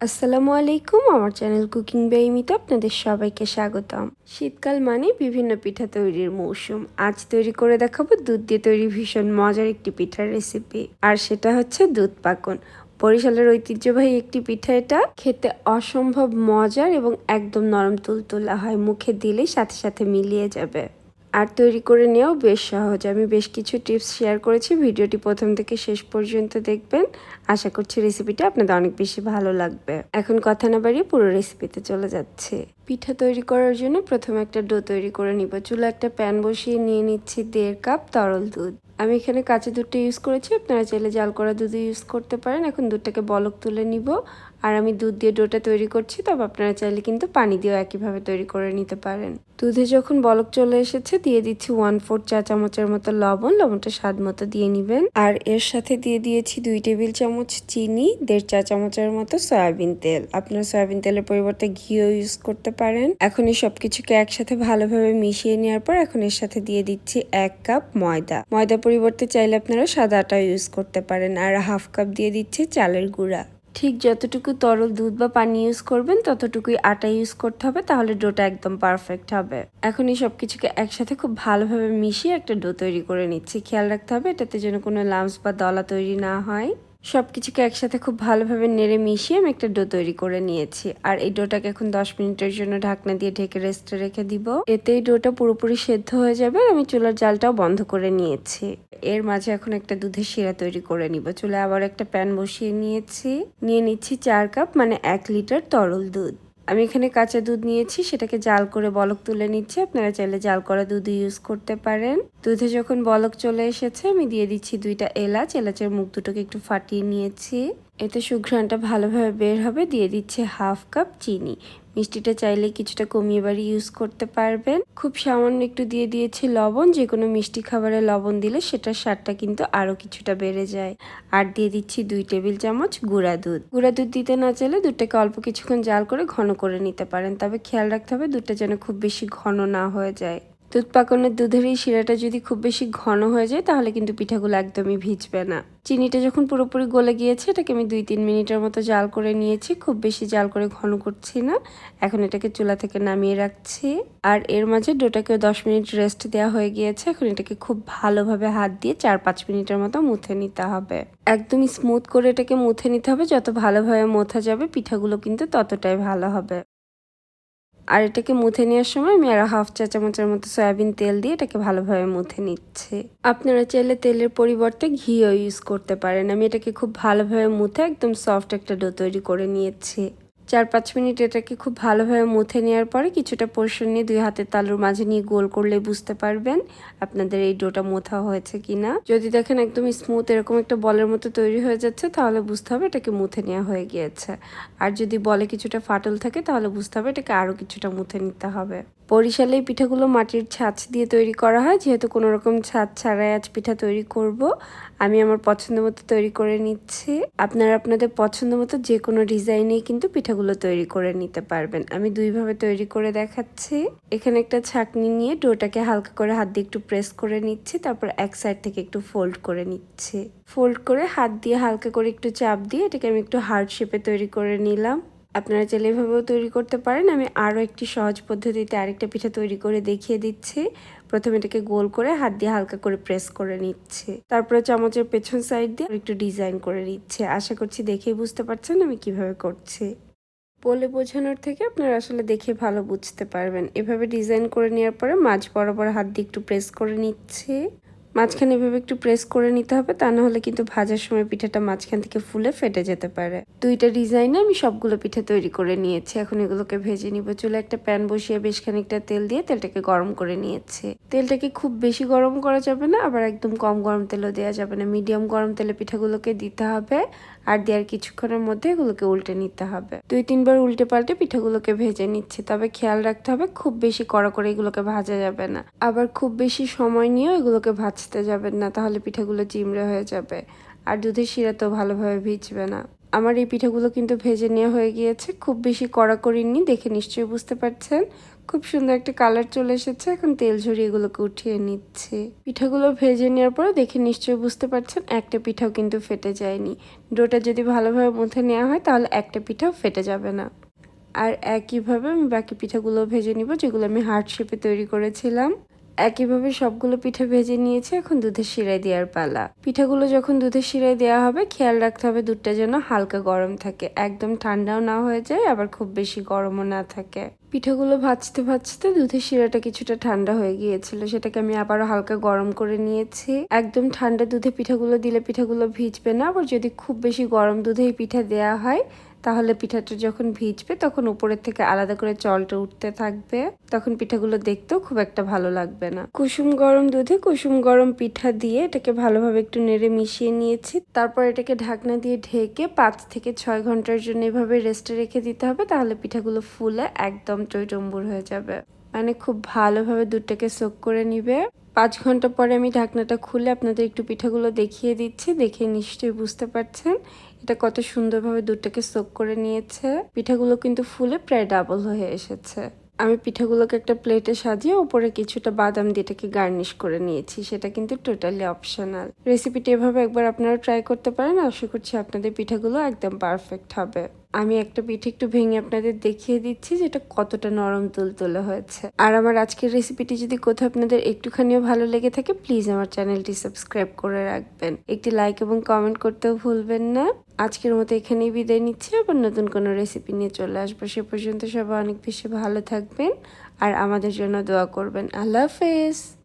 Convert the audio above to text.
আসসালামু আলাইকুম, আমার চ্যানেল কুকিং বেইমিতে আপনাদের সবাইকে স্বাগতম। শীতকাল মানে বিভিন্ন পিঠা তৈরির মৌসুম। আজ তৈরি করে দেখাবো দুধ দিয়ে তৈরি ভীষণ মজার একটি পিঠার রেসিপি আর সেটা হচ্ছে দুধ পাকন। বরিশালের ঐতিহ্যবাহী একটি পিঠা এটা। খেতে অসম্ভব মজার এবং একদম নরম তুলতুলা হয়। মুখে দিলেই সাথে সাথে মিলিয়ে যাবে। আর তৈরি করে নেওয়াও বেশ সহজ। আমি বেশ কিছু টিপস শেয়ার করেছি, ভিডিওটি প্রথম থেকে শেষ পর্যন্ত দেখবেন। আশা করছি রেসিপিটা আপনাদের অনেক বেশি ভালো লাগবে। এখন কথা না বাড়িয়ে পুরো রেসিপিতে চলে যাচ্ছে। পিঠা তৈরি করার জন্য প্রথমে একটা ডো তৈরি করে নিব। চুলা একটা প্যান বসিয়ে নিয়ে নিচ্ছি দেড় কাপ তরল দুধ। আমি এখানে কাঁচা দুধটা ইউজ করেছি, আপনারা চাইলে জাল করা দুধ ইউজ করতে পারেন। এখন দুধটাকে বলক তুলে নিব। আর আমি দুধ দিয়ে ডোটা তৈরি করছি, তবে আপনারা চাইলে কিন্তু পানি দিয়েও একইভাবে তৈরি করে নিতে পারেন। দুধে যখন বলক চলে এসেছে, দিয়ে দিচ্ছি ওয়ান ফোর চা চামচের মতো লবণ, লবণটা স্বাদ মতো দিয়ে নিবেন। আর এর সাথে দিয়ে দিয়েছি দুই টেবিল চামচ চিনি, দেড় চা চামচের মতো সয়াবিন তেল। আপনারা সয়াবিন তেলের পরিবর্তে ঘিও ইউজ করতে পারেন। এখন এই সবকিছুকে একসাথে ভালোভাবে মিশিয়ে নেওয়ার পর এখন এর সাথে দিয়ে দিচ্ছি এক কাপ ময়দা। ময়দা পরিবর্তে চাইলে আপনারা সাদা আটা ইউজ করতে পারেন। আর হাফ কাপ দিয়ে দিচ্ছি চালের গুঁড়া। ঠিক যতটুকু তরল দুধ বা পানি ইউজ করবেন, ততটুকুই আটা ইউজ করতে হবে, তাহলে ডোটা একদম পারফেক্ট হবে। এখন এই সব কিছুকে একসাথে খুব ভালোভাবে মিশিয়ে একটা ডো তৈরি করে নিচ্ছি। খেয়াল রাখতে হবে এটাতে যেন কোনো লামস বা দলা তৈরি না হয়। সব কিছুকে একসাথে খুব ভালোভাবে নেড়ে মিশিয়ে আমি একটা ডো তৈরি করে নিয়েছি। আর এই ডোটাকে এখন দশ মিনিটের জন্য ঢাকনা দিয়ে ঢেকে রেস্টে রেখে দিব। এতে এই ডোটা পুরোপুরি সেদ্ধ হয়ে যাবে আর আমি চুলার জালটাও বন্ধ করে নিয়েছি। এর মাঝে এখন একটা দুধের শিরা তৈরি করে নিব। চুলে আবার একটা প্যান বসিয়ে নিয়েছি। নিয়ে নিচ্ছি চার কাপ মানে এক লিটার তরল দুধ। আমি এখানে কাঁচা দুধ নিয়েছি, সেটাকে জাল করে বলক তুলে নিচ্ছি। আপনারা চাইলে জাল করা দুধ ইউজ করতে পারেন। দুধে যখন বলক চলে এসেছে, আমি দিয়ে দিচ্ছি দুইটা এলাচ। এলাচের মুখ দুটোকে একটু ফাটিয়ে নিয়েছি। এতে সুঘ্রাণটা ভালোভাবে বের হবে। দিয়ে দিচ্ছে হাফ কাপ চিনি। মিষ্টিটা চাইলে কিছুটা কমিয়ে বাড়ি ইউজ করতে পারবেন। খুব সামান্য একটু দিয়ে দিয়েছি লবণ। যে কোনো মিষ্টি খাবারে লবণ দিলে সেটার স্বাদটা কিন্তু আরও কিছুটা বেড়ে যায়। আর দিয়ে দিচ্ছি দুই টেবিল চামচ গুঁড়া দুধ। গুঁড়া দুধ দিতে না চাইলে দুধটাকে অল্প কিছুক্ষণ জাল করে ঘন করে নিতে পারেন। তবে খেয়াল রাখতে হবে দুধটা যেন খুব বেশি ঘন না হয়ে যায়। দুধ পাকানোর দুধের এই শিরাটা যদি খুব বেশি ঘন হয়ে যায়, তাহলে কিন্তু পিঠাগুলো একদমই ভিজবে না। চিনিটা যখন পুরোপুরি গলে গিয়েছে, এটাকে আমি দুই তিন মিনিটের মতো জাল করে নিয়েছি। খুব বেশি জাল করে ঘন করছি না। এখন এটাকে চুলা থেকে নামিয়ে রাখছি। আর এর মাঝে ডোটাকেও দশ মিনিট রেস্ট দেওয়া হয়ে গিয়েছে। এখন এটাকে খুব ভালোভাবে হাত দিয়ে চার পাঁচ মিনিটের মতো মুথে নিতে হবে। একদম স্মুথ করে এটাকে মুথে নিতে হবে। যত ভালোভাবে মোথা যাবে, পিঠাগুলো কিন্তু ততটাই ভালো হবে। আর এটাকে মুথে নেওয়ার সময় আমি আর হাফ চা চামচের মতো সয়াবিন তেল দিয়ে এটাকে ভালোভাবে মুথে নিচ্ছে। আপনারা চাইলে তেলের পরিবর্তে ঘিও ইউজ করতে পারেন। আমি এটাকে খুব ভালোভাবে মুথে একদম সফট একটা ডো তৈরি করে নিয়েছি। চার পাঁচ মিনিট এটাকে খুব ভালোভাবে মুথে নেওয়ার পরে কিছুটা পোর্শন নিয়ে দুই হাতের তালুর মাঝে নিয়ে গোল করলে বুঝতে পারবেন আপনাদের এই ডোটা মোথা হয়েছে কিনা। যদি দেখেন একদম স্মুথ এরকম একটা বলের মতো তৈরি হয়ে যাচ্ছে, তাহলে বুঝতে হবে এটাকে মুথে নেওয়া হয়ে গিয়েছে। আর যদি বলে কিছুটা ফাটল থাকে, তাহলে বুঝতে হবে এটাকে আরও কিছুটা মুথে নিতে হবে। বরিশালে পিঠাগুলো মাটির ছাঁচ দিয়ে তৈরি করা হয়, যেহেতু কোনো রকম ছাঁচ ছাড়াই আজ পিঠা তৈরি করব। আমি আমার পছন্দ মতো তৈরি করে নিচ্ছি। আপনারা আপনাদের পছন্দ মতো যে কোনো ডিজাইনেই কিন্তু পিঠাগুলো তৈরি করে নিতে পারবেন। আমি দুইভাবে তৈরি করে দেখাচ্ছি। এখানে একটা ছাঁকনি নিয়ে ডোটাকে হালকা করে হাত দিয়ে একটু প্রেস করে নিচ্ছি, তারপর এক সাইড থেকে একটু ফোল্ড করে নিচ্ছি। ফোল্ড করে হাত দিয়ে হালকা করে একটু চাপ দিয়ে এটাকে আমি একটু হার্ড শেপে তৈরি করে নিলাম। আপনারা চাইলে এভাবেও তৈরি করতে পারেন। আমি আরও একটি সহজ পদ্ধতিতে আরেকটা পিঠা তৈরি করে দেখিয়ে দিচ্ছি। প্রথমে এটাকে গোল করে হাত দিয়ে হালকা করে প্রেস করে নিচ্ছে। তারপরে চামচের পেছন সাইড দিয়ে একটু ডিজাইন করে নিচ্ছে। আশা করছি দেখেই বুঝতে পারছেন আমি কীভাবে করছি। বলে বোঝানোর থেকে আপনারা আসলে দেখে ভালো বুঝতে পারবেন। এভাবে ডিজাইন করে নেওয়ার পরে মাঝ বরাবর হাত দিয়ে একটু প্রেস করে নিচ্ছে। মাঝখানে এভাবে একটু প্রেস করে নিতে হবে, তা না হলে কিন্তু ভাজার সময় পিঠাটা মাঝখান থেকে ফুলে ফেটে যেতে পারে। দুইটা ডিজাইনে আমি সবগুলো পিঠে তৈরি করে নিয়েছি। এখন এগুলোকে ভেজে নিব। চুলে একটা প্যান বসিয়ে বেশ খানিকটা তেল দিয়ে তেলটাকে গরম করে নিয়েছে। তেলটাকে খুব বেশি গরম করা যাবে না, আবার একদম কম গরম তেলও দেওয়া যাবে না। মিডিয়াম গরম তেলে পিঠাগুলোকে দিতে হবে আর দেওয়ার কিছুক্ষণের মধ্যে এগুলোকে উল্টে নিতে হবে। দুই, তিনবার উল্টে পাল্টে পিঠাগুলোকে ভেজে নিচ্ছি। তবে খেয়াল রাখতে হবে খুব বেশি কড়া করে এগুলোকে ভাজা যাবে না। আবার খুব বেশি সময় নিয়েও এগুলোকে ভাজতে যাবেন না, তাহলে পিঠাগুলো চিমড়ে হয়ে যাবে। আর দুধের শিরা তো ভালোভাবে ভিজবে না। আমার এই পিঠাগুলো কিন্তু ভেজে নেওয়া হয়ে গিয়েছে। খুব বেশি কড়া করিনি, দেখে নিশ্চয়ই বুঝতে পারছেন। খুব সুন্দর একটা কালার চলে এসেছে। এখন তেল ঝরিয়ে এগুলোকে উঠিয়ে নিচ্ছে। পিঠাগুলো ভেজে নেওয়ার পরে দেখে নিশ্চয়ই বুঝতে পারছেন, একটা পিঠাও কিন্তু ফেটে যায়নি। ডোটা যদি ভালোভাবে মুথে নেওয়া হয়, তাহলে একটা পিঠাও ফেটে যাবে না। আর একইভাবে আমি বাকি পিঠাগুলো ভেজে নিব, যেগুলো আমি হার্ট শেপে তৈরি করেছিলাম। একইভাবে সবগুলো পিঠা ভেজে নিয়েছে এখন দুধের শিরায় দেওয়ার পালা। পিঠাগুলো যখন দুধের শিরায় দেওয়া হবে, খেয়াল রাখতে হবে দুধটা যেন হালকা গরম থাকে। একদম ঠান্ডাও না হয়ে যায়, আবার খুব বেশি গরমও না থাকে। পিঠাগুলো ভাজতে ভাজতে দুধের শিরাটা কিছুটা ঠান্ডা হয়ে গিয়েছিল। সেটাকে আমি আবারও হালকা গরম করে নিয়েছি। একদম ঠান্ডা দুধে পিঠাগুলো দিলে পিঠাগুলো ভিজবে না, আবার যদি খুব বেশি গরম দুধেই পিঠা দেওয়া হয় তাহলে পিঠাটা যখন ভিজবে তখন উপরের থেকে আলাদা করে জলটা উঠতে থাকবে। তখন পিঠাগুলো দেখতেও খুব একটা ভালো লাগবে না। কুসুম গরম দুধে কুসুম গরম পিঠা দিয়ে এটাকে ভালোভাবে একটু নেড়ে মিশিয়ে নিয়েছি। তারপর এটাকে ঢাকনা দিয়ে ঢেকে পাঁচ থেকে ছয় ঘণ্টার জন্য এভাবে রেস্টে রেখে দিতে হবে, তাহলে পিঠাগুলো ফুলে একদম টইটম্বুর হয়ে যাবে। মানে খুব ভালোভাবে দুধটাকে সোক করে নিবে। পাঁচ ঘণ্টা পরে আমি ঢাকনাটা খুলে আপনাদের একটু পিঠাগুলো দেখিয়ে দিচ্ছি, দেখে নিশ্চয়ই বুঝতে পারছেন। এটা কত সুন্দরভাবে দুধটাকে সোক করে নিয়েছে। পিঠাগুলো কিন্তু ফুলে প্রায় ডাবল হয়ে এসেছে। আমি পিঠাগুলোকে একটা প্লেটে সাজিয়ে উপরে কিছুটা বাদাম দিয়ে এটাকে গার্নিশ করে নিয়েছি। সেটা কিন্তু টোটালি অপশনাল রেসিপিটি এভাবে একবার আপনারা ট্রাই করতে পারেন। আশা করছি আপনাদের পিঠাগুলো একদম পারফেক্ট হবে। আমি একটা পিঠে একটু ভেঙে আপনাদের দেখিয়ে দিচ্ছি যেটা কতটা নরম তুলতুলে হয়েছে। আর আমার আজকের রেসিপিটি যদি কোথাও আপনাদের একটুখানিও ভালো লেগে থাকে প্লিজ আমার চ্যানেলটি সাবস্ক্রাইব করে রাখবেন। একটি লাইক এবং কমেন্ট করতেও ভুলবেন না। আজকের মতো এখানেই বিদায় নিচ্ছি। আবার নতুন কোনো রেসিপি নিয়ে চলে আসব। সে পর্যন্ত সবাই অনেক বেশি ভালো থাকবেন। আর আমাদের জন্য দোয়া করবেন। আল্লাহ হাফেজ।